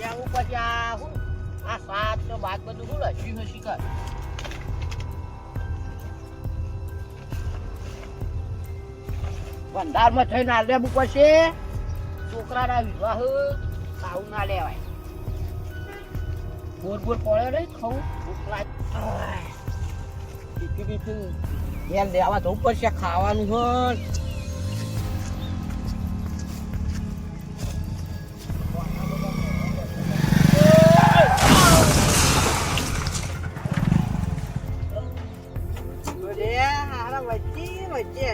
ત્યાં ઉપર આ હું થઈને આ લેવું પડશે. છોકરાના વિવાહ સાવ ના લેવાય. બોર બોર પડે નહીં, ખાવું. ભૂખ લાગે લેવા જવું પડશે, ખાવાનું હોય.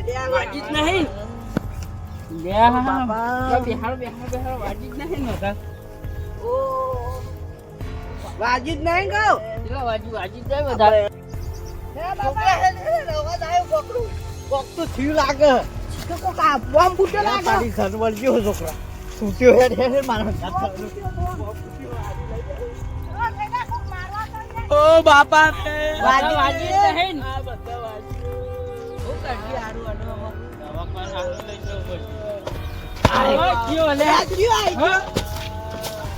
વાજી જ નહીં. વાજી જ નહીં નતા વાજી વાજી વાજી જ નહીં વધારે. કોક તો થયું લાગે. કોક આ બોમ્બ ફૂટ્યો લાગે. તારી સનવર જેવો છોકરા. છૂટ્યો હેડ હેડ મારા ઓ બાપા વાજી નહીં. આ બધા આ લે.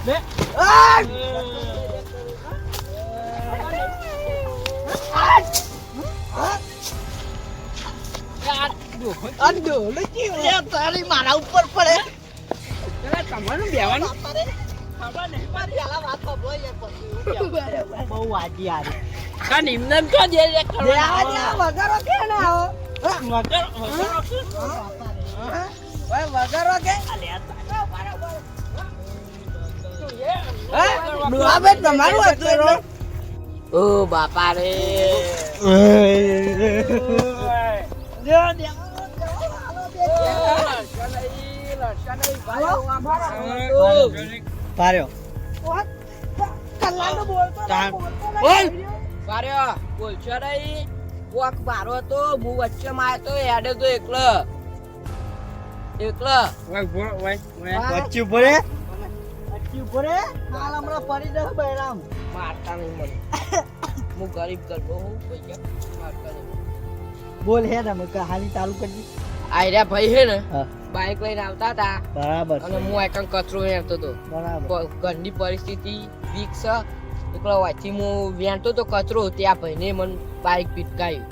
લે. મારા ઉપર પડે. પેલા તમારું બેવાનું. ખબર નહીં. મારી આલા વાત ખબર પછી બહુ વાજી હારી. કા નિમનમ તો દે દેવા દેવા વગરો આવો વગર વગર તમારું હતું ઓ બાપા રે. પાર્યો. બોલ પાર્યો. બોલ છો નહીં. કોક મારો તો હું વચ્ચે માં તો એડે તો એકલો. એકલો. વચ્ચે પડે વચ્ચે પડે હાલ હમણાં પડી જશે બૈરામ. મારતા નહીં મને. હું ગરીબ ગરબો હું પૈસા મારતા નહીં બોલ હે ને મેં કહાની ચાલુ કરી આયરા ભાઈ હે ને બાઇક લઈને આવતા હતા. બરાબર. અને હું એકમ કચરો હેરતો હતો બરાબર. ઘરની પરિસ્થિતિ વીક છે એકલો વાંચી હું વેણતો તો કચરો ત્યાં ભાઈને મને બાઇક પીટકાયું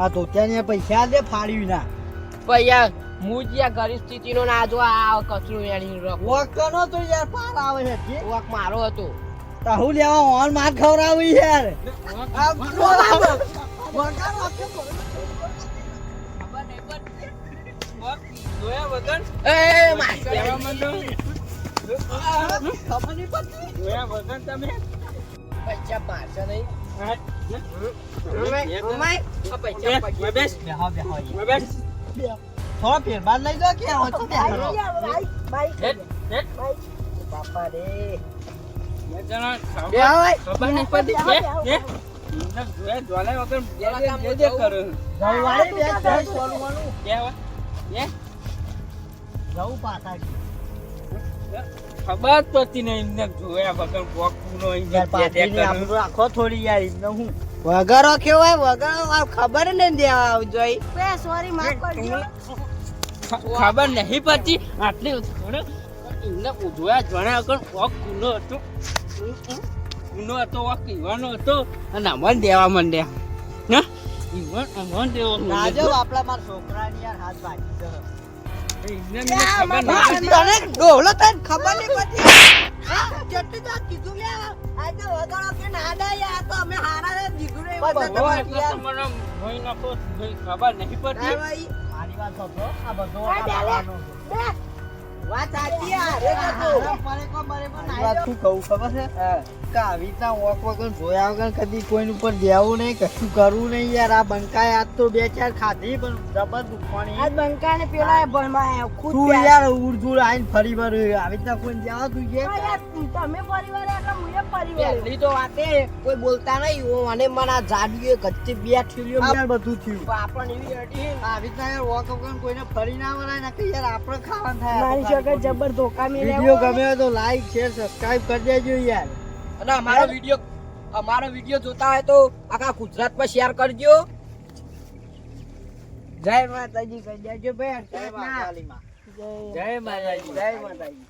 આ તો ત્યાં પૈસા દે ફાડ્યું ના. પૈયા હું જ્યાં ગરીબ સ્થિતિનો ના જો આ કચરો વેણી રખો. વકનો તો યાર પાર આવે છે જે વાક મારો હતો. તાહુ લેવા ઓન માર ખવરાવી યાર. આ વગર એ માર. ખબર નહીં પડતી પૈસા મારશે નહીં પૈસા. ખબર નહીં. જવું પાછા ખબર પડતી નહીં એમને જોયા વગર કોક પૂરો યાર પાટીની થોડી યાર એમને હું વગરો કેવાય વગરો ખબર ને દેવા આવજો સોરી માફ કરજો. ખબર નહીં પડતી? આટલી થોડે એમને જોયા જણ્યા વગર કોક કુનો હતો. કુનો હતો કોક ઈવાનો હતો. અને અમન દેવા માંડ્યા. હા? ઈવન અમન દેવા રાજો માંડ્યા મારા છોકરાની યાર હાથ ભાગી તને ડોહલો તને ખબર નહીં પડતી જેટલી તો કીધું લે આ તો વગરો કે ના યાર તો અમે હારા રે જતા એટલે તમને ભઈ નાખો ખબર નહીં પડતી મારી વાત આ બધો. વાત સાચી. મારી શું કહું ખબર છે? કે આવી રીતના વગર જોયા વગર કદી કોઈની ઉપર દેવું નહીં કશું કરવું નહીં યાર. આ બંકાએ આજ તો બે ચાર ખાધી પણ જબર દુખવાની. આજ બંકાને પેલા ખુદ તું યાર ઉડઝુડ આઈને ફરી વાર આવી રીતના કોઈ જવા તું છે તમે ફરી વાર એટલે હું એ પરિવાર. પહેલી તો વાતે કોઈ બોલતા નહીં. હું મને મને આ જાડીએ ગચ્ચે બે યાર બધું થયું. આપણને એવી હતી. આવી રીતના યાર વોક વગર કોઈને ફરી ના વળાય ને યાર આપણે ખાવાનું થાય. મારી જગત જબર ધોકા મેલે વીડિયો ગમે તો લાઈક શેર સબસ્ક્રાઇબ કરી દેજો યાર. અને અમારો વીડિયો અમારો વીડિયો જોતા હોય તો આખા ગુજરાતમાં શેર કરજો. જય માતાજી કહી દેજો ભાઈ જય માતાજી. જય માતાજી. જય માતાજી.